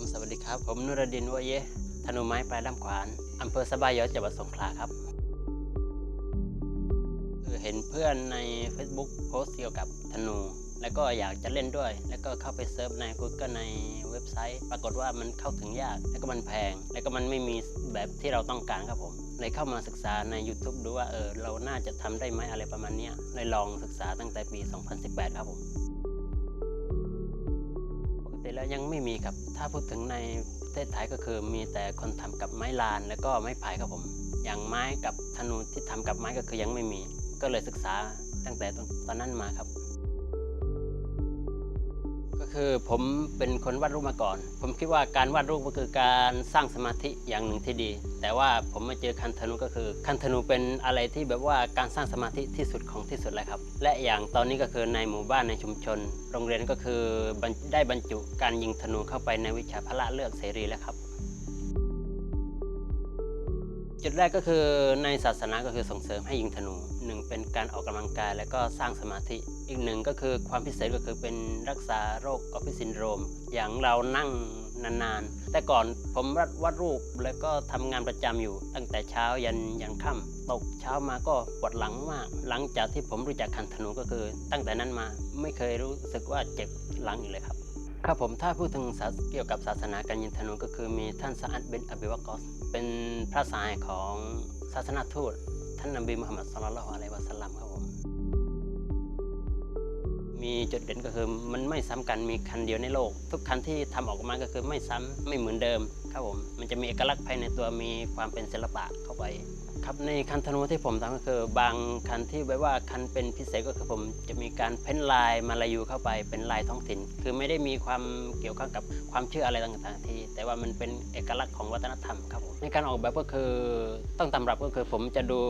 ผมสวัสดีครับ ผมนุรดินวะเยธนูไม้ปลายด้ามขวานอำเภอสบายยอจังหวัดสงขลาครับคือเห็นเพื่อนใน Facebook โพสต์เกี่ยวกับธนู แล้วก็อยากจะเล่นด้วย แล้วก็เข้าไปเซิร์ฟใน Google ในเว็บไซต์ ปรากฏว่ามันเข้าถึงยาก แล้วก็มันแพง แล้วก็มันไม่มีแบบที่เราต้องการครับผม เลยเข้ามาศึกษาใน YouTube ดูว่าเออเราน่าจะทำได้ไหมอะไรประมาณนี้เลยลองศึกษาตั้งแต่ปี 2018 ครับผม แล้วยังไม่มีครับ ถ้าพูดถึงในประเทศไทยก็คือมีแต่คนทำกับไม้ลานแล้วก็ไม้ไผ่ครับผม อย่างไม้กับธนูที่ทำกับไม้ก็คือยังไม่มี ก็เลยศึกษาตั้งแต่ตอนนั้นมาครับ คือผมเป็นคนวาดรูปมาก่อน ผมคิดว่าการวาดรูปก็คือการสร้างสมาธิอย่างหนึ่งที่ดี แต่ว่าผมมาเจอคันธนูก็คือ คันธนูเป็นอะไรที่แบบว่าการสร้างสมาธิที่สุดของที่สุดเลยครับ และอย่างตอนนี้ก็คือในหมู่บ้านในชุมชน โรงเรียนก็คือได้บรรจุการยิงธนูเข้าไปในวิชาพละเลือกเสรีแล้วครับจุดแรกก็คือในศาสนาก็คือส่งเสริมให้ยิงธนูหนึ่งเป็นการออกกำลังกายและก็สร้างสมาธิ อีกหนึ่งก็คือความพิเศษก็คือเป็นรักษาโรคออฟฟิศซินโดรม อย่างเรานั่งนานๆ แต่ก่อนผมวาดวาดรูปแล้วก็ทำงานประจำอยู่ ตั้งแต่เช้ายันยันค่ำตกเช้ามาก็ปวดหลังมาก หลังจากที่ผมรู้จักคันธนูก็คือ ตั้งแต่นั้นมาไม่เคยรู้สึกว่าเจ็บหลังอีกเลยครับครับผมถ้าพูดถึงเกี่ยวกับศาสนาการยิงธนูก็คือมีท่านซาอัดเบนอบิวากอส เป็นพระสายของศาสนาทูต ท่านนบีมุฮัมมัดศ็อลลัลลอฮุอะลัยวะสัลลัมครับผม จุดเด่นก็คือมันไม่ซ้ำกันมีคันเดียวในโลก ทุกคันที่ทำออกมาก็คือไม่ซ้ำไม่เหมือนเดิมครับผมมันจะมีเอกลักษณ์ภายในตัวมีความเป็นศิลปะเข้าไป ครับในคันธนูที่ผมทำก็คือ บางคันที่แบบว่าคันเป็นพิเศษก็คือผมจะมีการเพ้นลายมาลายูเข้าไปเป็นลายท้องถิ่น คือไม่ได้มีความเกี่ยวข้องกับความเชื่ออะไรต่างๆ ที่ แต่ว่ามันเป็นเอกลักษณ์ของวัฒนธรรมครับผมในการออกแบบก็คือต้องตำรับก็คือผมจะดู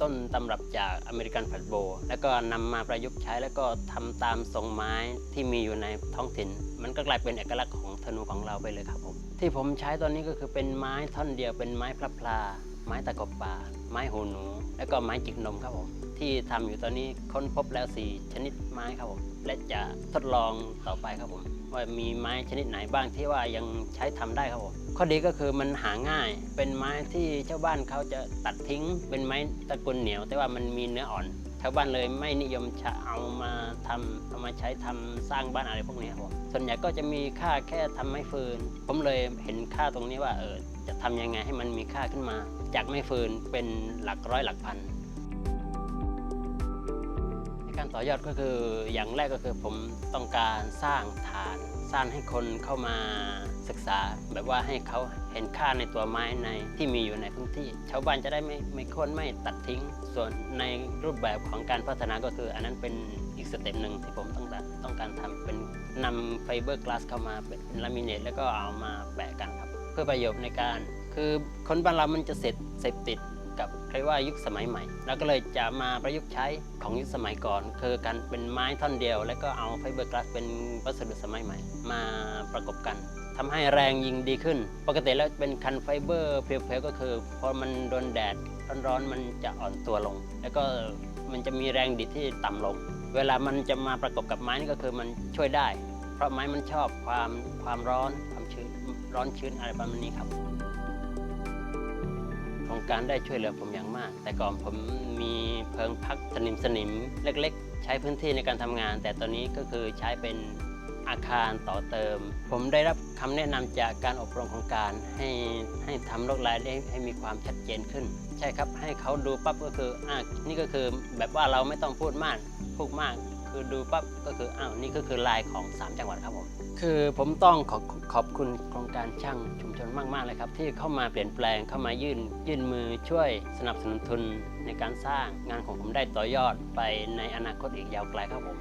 ต้นตำรับจากอเมริกันแฟลตโบว์แล้วก็นำมาประยุกต์ใช้แล้วก็ทำตามทรงไม้ที่มีอยู่ในท้องถิ่น มันก็กลายเป็นเอกลักษณ์ของธนูของเราไปเลยครับผม ที่ผมใช้ตอนนี้ก็คือเป็นไม้ท่อนเดียวเป็นไม้พลาพลา ไม้ตะกบป่า ไม้หูหนู แล้วก็ไม้จิกนมครับผม ที่ทำอยู่ตอนนี้ค้นพบแล้ว 4 ชนิดไม้ครับผม และจะทดลองต่อไปครับผม ว่ามีไม้ชนิดไหนบ้างที่ว่ายังใช้ทำได้ครับผมข้อดีก็คือมันหาง่าย เป็นไม้ที่ชาวบ้านเขาจะตัดทิ้ง เป็นไม้ตะกูลเหนียว แต่ว่ามันมีเนื้ออ่อนาวบ้านเลยไม่นิยมจะเอามาทำเอามาใช้ทำสร้างบ้านอะไรพวกนี้ครับผมส่วนใหญ่ก็จะมีค่าแค่ทำไม้ฟืน ผมเลยเห็นค่าตรงนี้ว่าเออจะทำยังไงให้มันมีค่าขึ้นมา จากไม้ฟืนเป็นหลักร้อยหลักพัน การต่อยอดก็คืออย่างแรกก็คือผมต้องการสร้างฐานสร้างให้คนเข้ามาศึกษา แบบว่าให้เขาเห็นค่าในตัวไม้ในที่มีอยู่ในพื้นที่ ชาวบ้านจะได้ไม่ไม่โค่นไม่ตัดทิ้ง ส่วนในรูปแบบของการพัฒนาก็คือ อันนั้นเป็นอีกสเต็ปหนึ่งที่ผมต้องการต้องการทำเป็นนำไฟเบอร์กลาสเข้ามาเป็นลามิเนตแล้วก็เอามาแปะกันครับ เพื่อประโยชน์ในการ คือคนบ้านเรามันจะเสร็จเสพติด กับใครว่ายุคสมัยใหม่ แล้วก็เลยจะมาประยุกต์ใช้ของยุคสมัยก่อน คือการเป็นไม้ท่อนเดียว แล้วก็เอาไฟเบอร์กลาสเป็นวัสดุสมัยใหม่ มาประกบกันทำให้แรงยิงดีขึ้น ปกติแล้วเป็นคันไฟเบอร์เพียวๆก็คือพอมันโดนแดดร้อนๆมันจะอ่อนตัวลง แล้วก็มันจะมีแรงดีดที่ต่ำลง เวลามันจะมาประกบกับไม้นี่ก็คือมันช่วยได้ เพราะไม้มันชอบความความร้อนความชื้นร้อนชื้นอะไรประมาณนี้ครับ โครงการได้ช่วยเหลือผมอย่างมาก แต่ก่อนผมมีเพิงพักสนิมสนิมเล็ก ๆ ใช้พื้นที่ในการทำงาน แต่ตอนนี้ก็คือใช้เป็นอาคารต่อเติม ผมได้รับคำแนะนำจากการอบรมของการให้ให้ทำลวดลายได้ให้มีความชัดเจนขึ้น ใช่ครับให้เขาดูปั๊บก็คืออะนี่ก็คือแบบว่าเราไม่ต้องพูดมากพูดมาก คือดูปั๊บก็คืออ้าวนี่ก็คือลายของ 3 จังหวัดครับผมคือผมต้องขอขอบคุณโครงการช่างชุมชนมาก ๆ เลยครับ ที่เข้ามาเปลี่ยนแปลงเข้ามายื่น ยื่นมือช่วยสนับสนุนทุนในการสร้างงานของผมได้ต่อยอดไปในอนาคตอีกยาวไกลครับผม